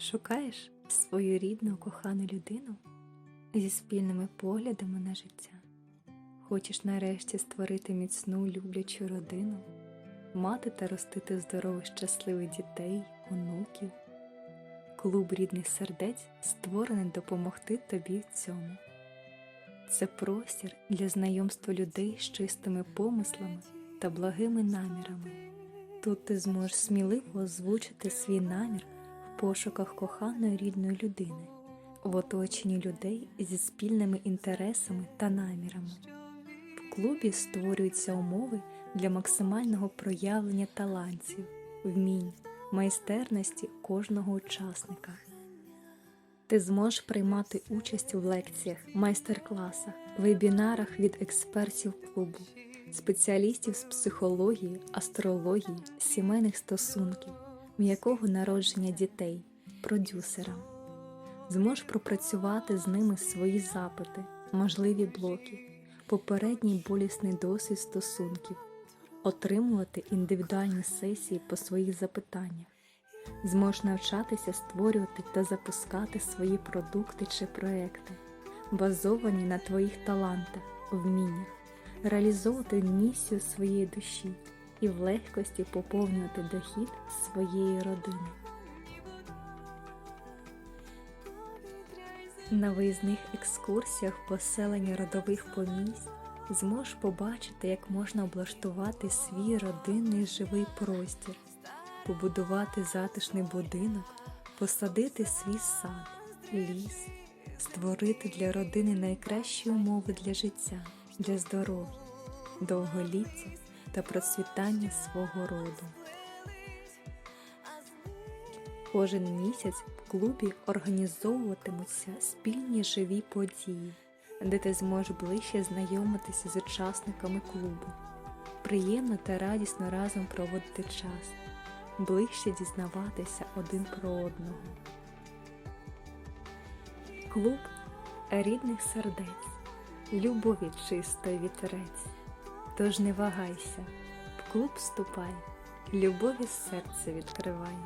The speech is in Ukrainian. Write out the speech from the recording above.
Шукаєш свою рідну кохану людину зі спільними поглядами на життя. Хочеш нарешті створити міцну люблячу родину, мати та ростити здорових щасливих дітей, онуків. Клуб рідних сердець створений допомогти тобі в цьому. Це простір для знайомства людей з чистими помислами та благими намірами. Тут ти зможеш сміливо озвучити свій намір пошуках коханої рідної людини, в оточенні людей зі спільними інтересами та намірами. В клубі створюються умови для максимального проявлення талантів, вмінь, майстерності кожного учасника. Ти зможеш приймати участь в лекціях, майстер-класах, вебінарах від експертів клубу, спеціалістів з психології, астрології, сімейних стосунків, м'якого народження дітей, продюсера. Зможеш пропрацювати з ними свої запити, можливі блоки, попередній болісний досвід стосунків, отримувати індивідуальні сесії по своїх запитаннях зможеш навчатися створювати та запускати свої продукти чи проекти, базовані на твоїх талантах, вміннях, реалізовувати місію своєї душі і в легкості поповнювати дохід своєї родини. На виїзних екскурсіях поселення родових помість зможеш побачити, як можна облаштувати свій родинний живий простір побудувати затишний будинок, посадити свій сад, ліс, створити для родини найкращі умови для життя, для здоров'я, довголіття та процвітання свого роду. Кожен місяць в клубі організовуватимуться спільні живі події, де ти зможеш ближче знайомитися з учасниками клубу. Приємно та радісно разом проводити час ближче дізнаватися один про одного. Клуб рідних сердець, любові чистої вітерець. Тож не вагайся, в клуб вступай, любові серце відкривай.